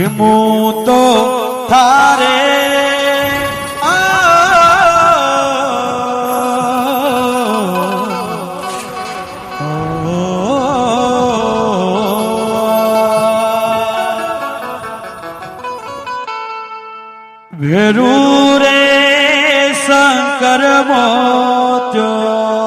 ભીમું તો થારે. વેરુ રે શંકર મોત્યો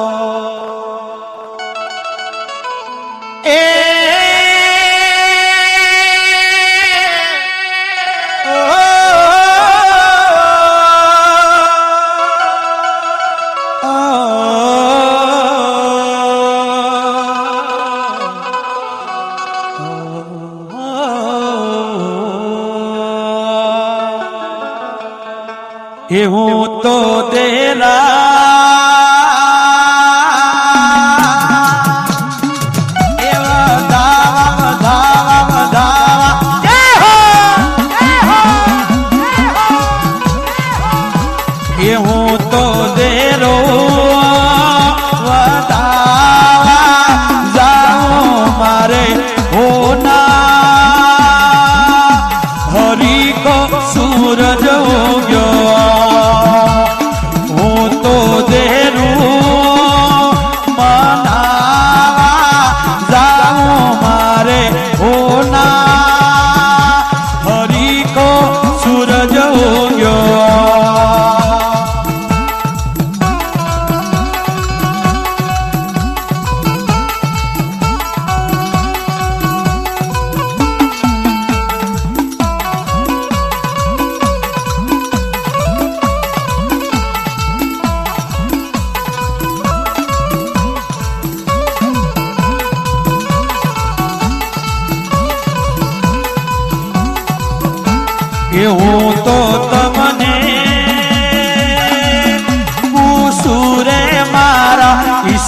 એ હું તો તેરા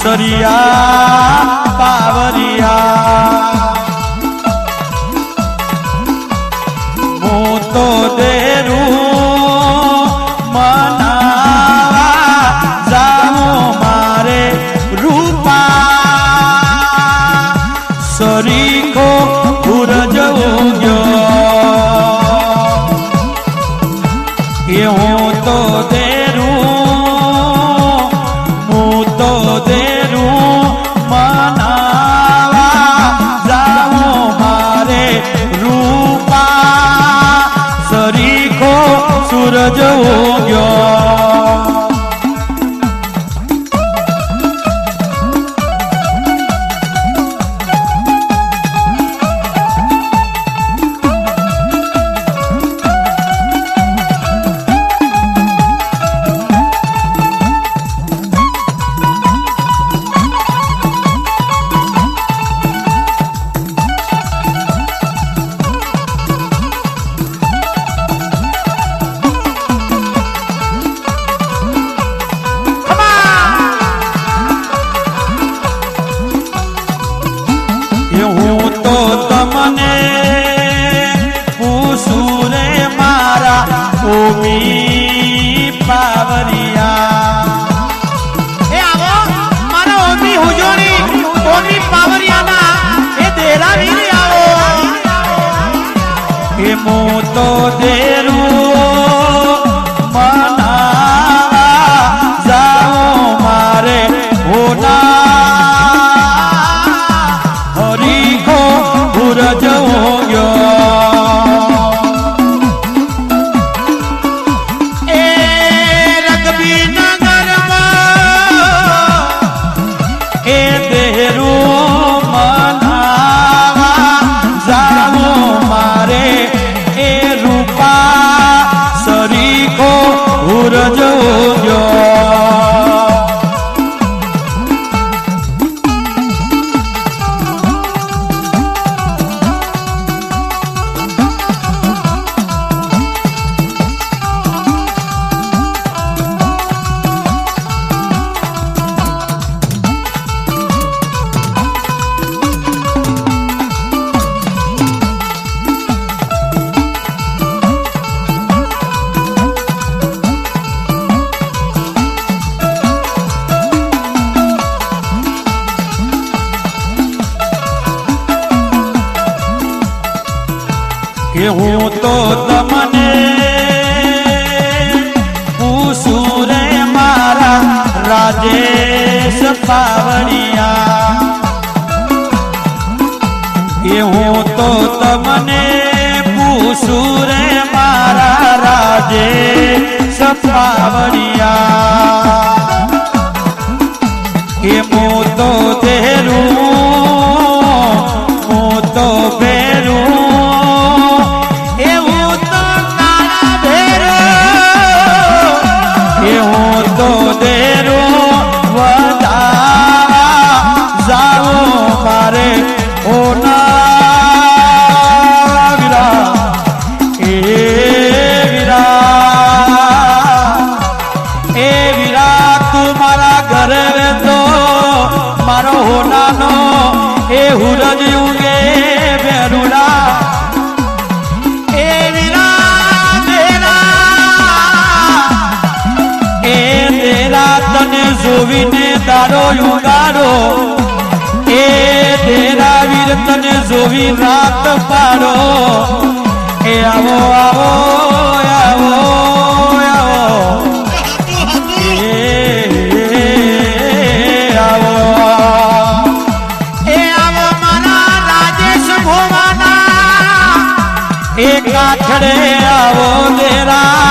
সরিয়া ਜਾਓ મને હું સુરે મારા ઓમી પાવરિયા. એ આવો, મારા ઓમી હુજોણી ઓમી પાવરિયાના એ તો દેવ એ તો તમને પૂછું રે મારા રાજેશ પાવડિયા. એ હું તો તમને પૂછું રે મારા રાજેશ પાવડિયા. કે હું તો તેરું, હું તો બેરું જોવીને તારો યુગારો. એ તેરા વીર તને જોવી રાત પારો એ આવો આવો આવો આવો, તેરા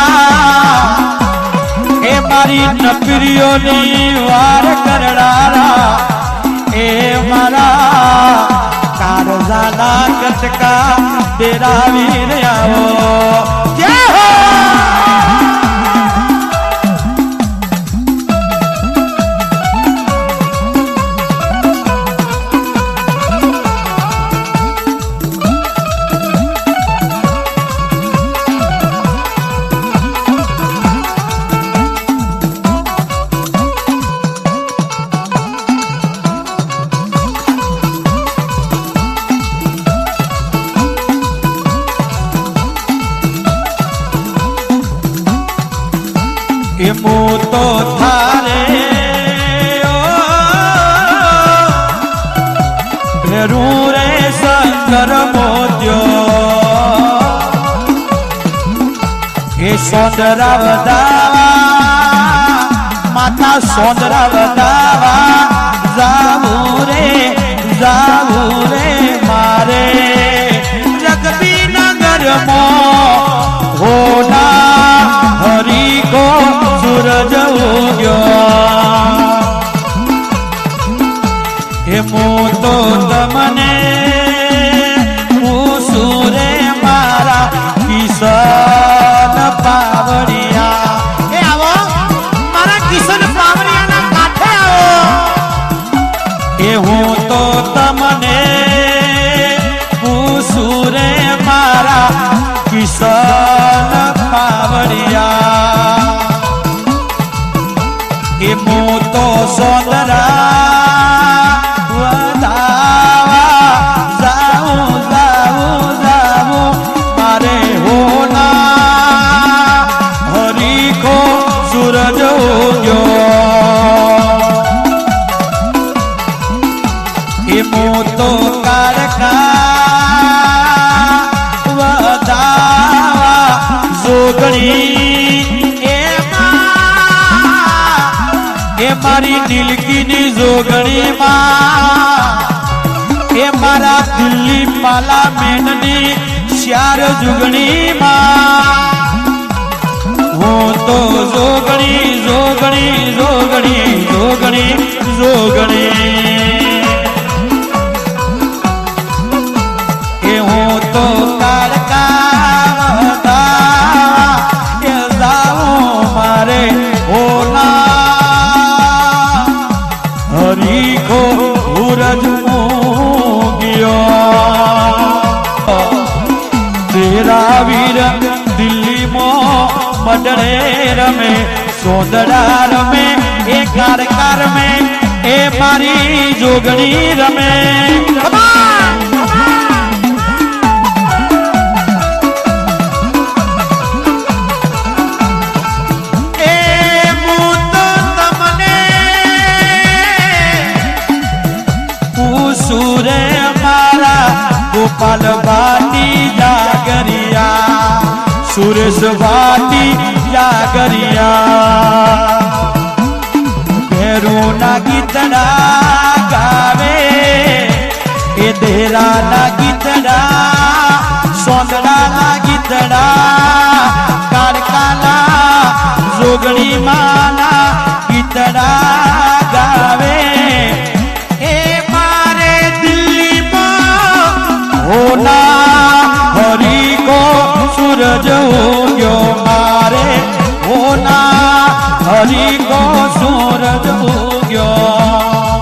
નપરીઓની વાર કરનારા એ મારા કારજાના કટકા તેરા વીર આવો. હું તો થારે. ભેરું રે શંકર મોત્યો એ સોંદરા વધાવા માતા સોંદરા સૂરજ ગયો. હે હું તો તમને દિલકીની જોગણીમાં એ મારા દિલ્હી પાર્લામેન્ટની ચાર જુગણીમાં. હું તો જોગણી જોગણી જોગણી જોગણી જોગણી. દિલ્હીમાં રમે સોદડા રમે એ કારકાર રમે એ મારી જોગણી રમે. ગોપાલ ભાટી સુરેશ ભાટી જાગરિયા. ભેરું ના ગીતડા ગાવે, એ દેરાના ગીતડા સોંદડા ના ગીતડા કારકાના જોગણી માના ગીતડા હરી કો સૂરજ ઉગ્યો.